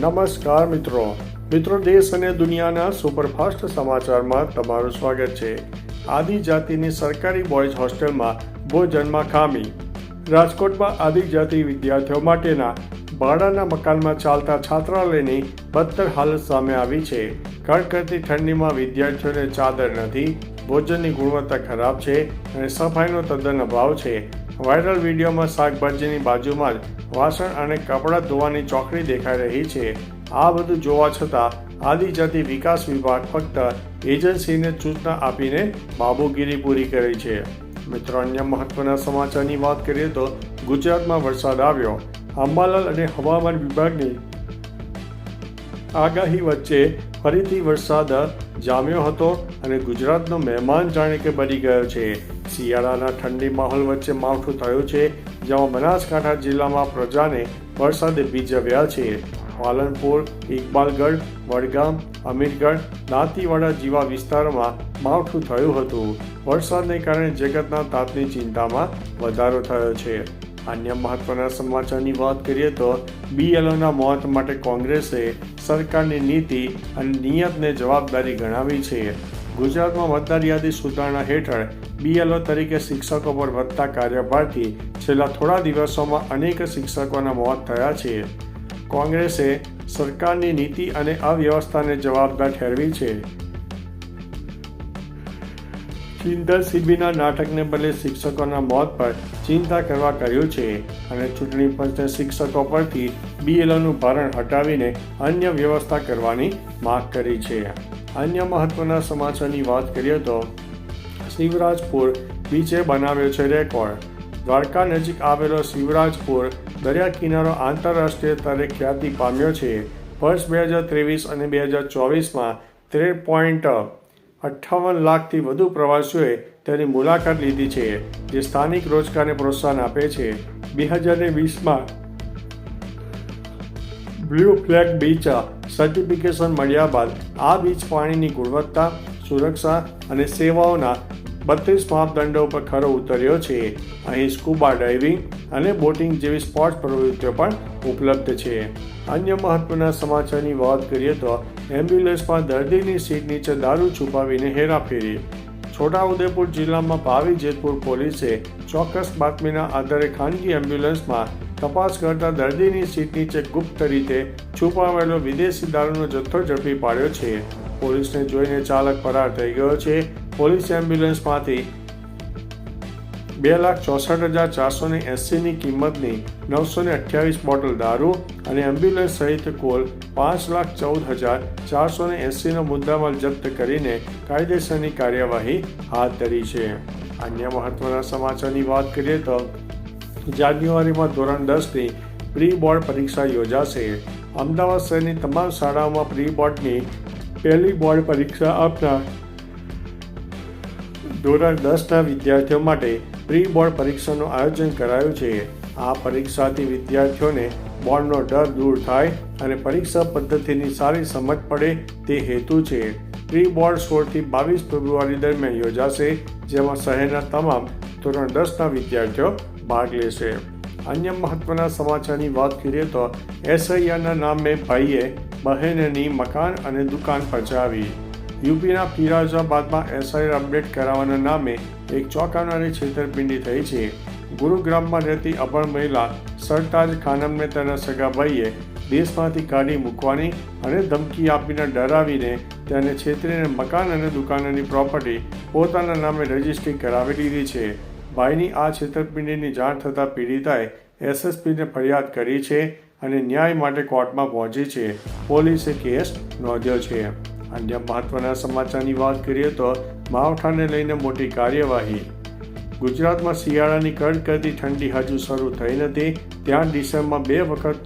નમસ્કાર મિત્રો. મિત્રો, દેશ અને દુનિયાના સુપરફાસ્ટ સમાચારમાં તમારું સ્વાગત છે. આદિજાતિની સરકારી બોયઝ હોસ્ટેલમાં ભોજનમાં ખામી. રાજકોટમાં આદિજાતિ વિદ્યાર્થીઓ માટેના ભાડાના મકાનમાં ચાલતા છાત્રાલયની બદતર હાલત સામે આવી છે. કડકડતી ઠંડીમાં વિદ્યાર્થીઓને ચાદર નથી, ભોજનની ગુણવત્તા ખરાબ છે અને સફાઈનો તદ્દન અભાવ છે. વાયરલ વિડીયોમાં શાકભાજીની બાજુમાં જ વાસણ અને કપડાં ધોવાની ચોકડી દેખાઈ રહી છે. આ બધું જોવા છતાં આદિજાતિ વિકાસ વિભાગ ફક્ત એજન્સીને સૂચના આપીને બાબુગીરી પૂરી કરી છે. મિત્રો, અન્ય મહત્વના સમાચારની વાત કરીએ તો ગુજરાતમાં વરસાદ આવ્યો. અંબાલાલ અને હવામાન વિભાગની આગાહી વચ્ચે ફરીથી વરસાદ જામ્યો હતો અને ગુજરાતનો મહેમાન જાણે કે બની ગયો છે. શિયાળાના ઠંડી માહોલ વચ્ચે માવઠું થયું છે જેમાં બનાસકાંઠા જિલ્લામાં પ્રજાને વરસાદે ભીજવ્યા છે. પાલનપુર, ઇકબાલગઢ, વડગામ, અમીરગઢ, દાંતીવાડા જેવા વિસ્તારોમાં માવઠું થયું હતું. વરસાદને કારણે જગતના તાપની ચિંતામાં વધારો થયો છે. અન્ય મહત્વના સમાચારની વાત કરીએ તો બીએલઓના મોત માટે કોંગ્રેસે સરકારની નીતિ અને નિયતને જવાબદારી ગણાવી છે. ગુજરાતમાં મતદાર યાદી સુધારણા હેઠળ બીએલઓ તરીકે શિક્ષકો પર વધતા કાર્યભારથી છેલ્લા થોડા દિવસોમાં અનેક શિક્ષકોના મોત થયા છે. કોંગ્રેસે સરકારની નીતિ અને અવ્યવસ્થાને જવાબદાર ઠેરવી છે. ચિંતા સીબીના નાટકને બદલે શિક્ષકોના મોત પર ચિંતા કરવા કહ્યું છે અને ચૂંટણી પંચે શિક્ષકો પરથી બીએલઓનું ભારણ હટાવીને અન્ય વ્યવસ્થા કરવાની માંગ કરી છે. અન્ય મહત્વના સમાચારની વાત કરીએ તો શિવરાજપુર બીચે બનાવ્યો છે રેકોર્ડ. દ્વારકા નજીક આવેલો શિવરાજપુર દરિયા કિનારો આંતરરાષ્ટ્રીય સ્તરે ખ્યાતિ પામ્યો છે. વર્ષ બે હજાર ત્રેવીસ અને બે હજાર ચોવીસમાં તેર પોઈન્ટ અઠ્ઠાવન લાખથી વધુ પ્રવાસીઓએ તેની મુલાકાત લીધી છે, જે સ્થાનિક રોજગારને પ્રોત્સાહન આપે છે. બે હજાર વીસમાં બ્લુ ફ્લેગ બીચ સર્ટિફિકેશન મળ્યા બાદ આ બીચ પાણીની ગુણવત્તા, સુરક્ષા અને સેવાઓના બત્રીસ માપદંડો પર ખરો ઉતર્યો છે. અહીં સ્કૂબા ડાઇવિંગ અને બોટિંગ જેવી સ્પોર્ટ્સ પ્રવૃત્તિઓ પણ ઉપલબ્ધ છે. અન્ય મહત્વના સમાચારની વાત કરીએ તો એમ્બ્યુલન્સમાં દર્દીની સીટ નીચે દારૂ છુપાવીને હેરાફેરી. છોટાઉદેપુર જિલ્લામાં ભાવી જેતપુર પોલીસે ચોક્કસ બાતમીના આધારે ખાનગી એમ્બ્યુલન્સમાં તપાસ કરતા દર્દીની સીટ નીચે ગુપ્ત રીતે છુપાવેલો વિદેશી દારૂનો જથ્થો ઝડપી પાડ્યો છે. પોલીસને જોઈને ચાલક ફરાર થઈ ગયો છે. પોલીસ એમ્બ્યુલન્સમાંથી બે લાખ ચોસઠ હજાર ચારસો ને એંસીની કિંમતની નવસો ને અઠ્યાવીસ બોટલ દારૂ અને એમ્બ્યુલન્સ સહિત કુલ પાંચ લાખ ચૌદ હજાર ચારસો ને એંસીનો મુદ્દામાલ જપ્ત કરીને કાયદેસરની કાર્યવાહી હાથ ધરી છે. અન્ય મહત્વના સમાચારની વાત કરીએ તો જાન્યુઆરીમાં ધોરણ દસની પ્રી બોર્ડ પરીક્ષા યોજાશે. અમદાવાદ શહેરની તમામ શાળાઓમાં પ્રી બોર્ડની પહેલી બોર્ડ પરીક્ષા આપનાર ધોરણ દસના વિદ્યાર્થીઓ માટે પ્રી બોર્ડ પરીક્ષાનું આયોજન કરાયું છે. આ પરીક્ષાથી વિદ્યાર્થીઓને બોર્ડનો ડર દૂર થાય અને પરીક્ષા પદ્ધતિની સારી સમજ પડે તે હેતુ છે. પ્રી બોર્ડ સોળથી બાવીસ ફેબ્રુઆરી દરમિયાન યોજાશે, જેમાં શહેરના તમામ ધોરણ દસના વિદ્યાર્થીઓ ભાગ લેશે. અન્ય મહત્વના સમાચારની વાત કરીએ તો એસઆઈઆરના નામે ભાઈએ બહેનની મકાન અને દુકાન પચાવી યુપીના ફિરાઝાબાદમાં એસઆઈઆર અપડેટ કરાવવાના નામે એક ચોંકાવનારી છેતરપિંડી થઈ છે. ગુરુગ્રામમાં રહેતી અભણ મહિલા સરતાજ ખાનમને તેના સગા ભાઈએ દેશમાંથી કાઢી મૂકવાની અને ધમકી આપીને ડરાવીને તેને છેતરીને મકાન અને દુકાનની પ્રોપર્ટી પોતાના નામે રજીસ્ટ્રી કરાવી દીધી છે. ભાઈની આ છેતરપિંડીની જાણ થતાં પીડિતાએ એસએસપીને ફરિયાદ કરી છે અને ન્યાય માટે કોર્ટમાં પહોંચી છે. પોલીસે કેસ નોંધ્યો છે. અન્ય મહત્વના સમાચારની વાત કરીએ તો માવઠાને લઈને મોટી કાર્યવાહી. ગુજરાતમાં શિયાળાની કડકડતી ઠંડી હજુ શરૂ થઈ નથી. ત્યાં ડિસેમ્બરમાં બે વખત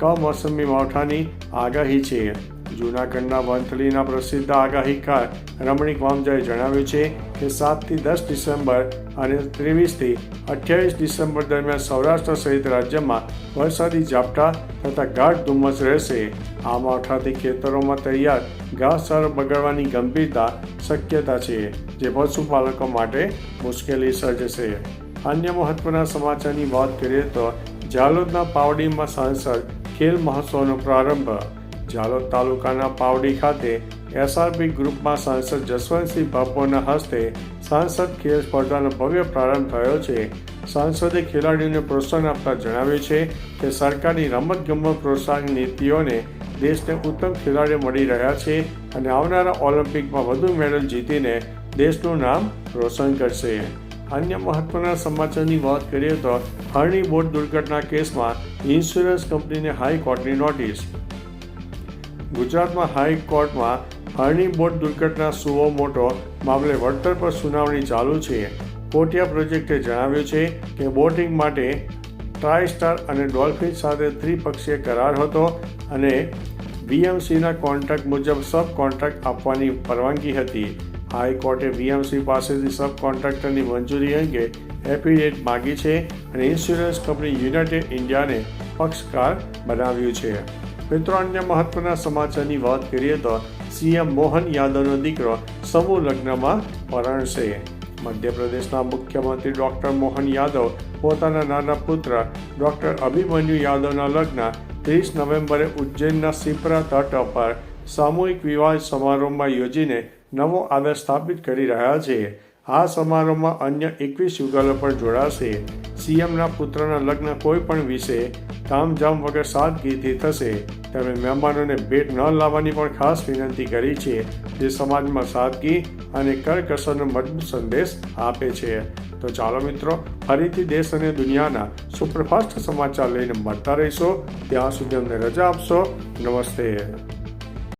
કમોસમી માવઠાની આગાહી છે. જૂનાગઢના વંથલીના પ્રસિદ્ધ આગાહીકાર રમણીક વામજાએ જણાવ્યું છે કે સાતથી દસ ડિસેમ્બર અને ત્રેવીસથી અઠ્યાવીસ ડિસેમ્બર દરમિયાન સૌરાષ્ટ્ર સહિત રાજ્યમાં વરસાદી ઝાપટા તથા ગાઢ ધુમ્મસ રહેશે. આ માવઠાથી ખેતરોમાં તૈયાર ઘાસચારો બગડવાની ગંભીરતા શક્યતા છે, જે પશુપાલકો માટે મુશ્કેલી સર્જશે. અન્ય મહત્વના સમાચારની વાત કરીએ તો ઝાલોદના પાવડીમાં સાંસદ ખેલ મહોત્સવનો પ્રારંભ. ઝાલોદ તાલુકાના પાવડી ખાતે એસઆરપી ગ્રુપમાં સાંસદ જસવંતસિંહ બાપુના હસ્તે સાંસદ ખેલ સ્પર્ધાનો ભવ્ય પ્રારંભ થયો છે. સાંસદે ખેલાડીઓને પ્રોત્સાહન આપતા જણાવ્યું છે કે સરકારની રમતગમત પ્રોત્સાહન નીતિઓને દેશને ઉત્તમ ખેલાડીઓ મળી રહ્યા છે અને આવનારા ઓલિમ્પિકમાં વધુ મેડલ જીતીને દેશનું નામ રોશન કરશે. અન્ય મહત્વના સમાચારની વાત કરીએ તો હરણી બોટ દુર્ઘટના કેસમાં ઇન્સ્યોરન્સ કંપનીને હાઈકોર્ટની નોટિસ. ગુજરાતમાં હાઈકોર્ટમાં હરણી બોટ દુર્ઘટના સુવો મોટો મામલે વળતર પર સુનાવણી ચાલુ છે. કોટિયા પ્રોજેક્ટે જણાવ્યું છે કે બોટિંગ માટે ટ્રાય સ્ટાર અને ડોલ્ફિન સાથે ત્રિપક્ષીય કરાર હતો અને બીએમસીના કોન્ટ્રાક્ટ મુજબ સબ કોન્ટ્રાક્ટ આપવાની પરવાનગી હતી. હાઈકોર્ટે બીએમસી પાસેથી સબ કોન્ટ્રાક્ટરની મંજૂરી અંગે એફિડેવિટ માગી છે અને ઇન્સ્યોરન્સ કંપની યુનાઇટેડ ઇન્ડિયાને પક્ષકાર બનાવ્યું છે. મિત્રો, અન્ય મહત્વના સમાચારની વાત કરીએ તો સીએમ મોહન યાદવનો દીકરો સમૂહ લગ્નમાં પરણશે. મધ્યપ્રદેશના મુખ્યમંત્રી ડોક્ટર મોહન યાદવ પોતાના નાના પુત્ર ડોક્ટર અભિમન્યુ યાદવના લગ્ન ત્રીસ નવેમ્બરે ઉજ્જૈનના સિપરા તટ પર સામૂહિક વિવાહ સમારોહમાં યોજીને નવો આદર સ્થાપિત કરી રહ્યા છે. આ સમારોહમાં અન્ય એકવીસ યુગલો પણ જોડાશે. સીએમના પુત્રના લગ્ન કોઈ પણ વિશે તામઝામ વગર સાદગીથી થશે. તેમણે મહેમાનોને ભેટ ન લાવવાની પણ ખાસ વિનંતી કરી છે, જે સમાજમાં સાદગી અને કરકસરનો મજબૂત સંદેશ આપે છે. તો ચાલો મિત્રો, ફરીથી દેશ અને દુનિયાના સુપરફાસ્ટ સમાચાર લઈને મળતા રહીશો. ત્યાં સુધી અમને રજા આપશો. નમસ્તે.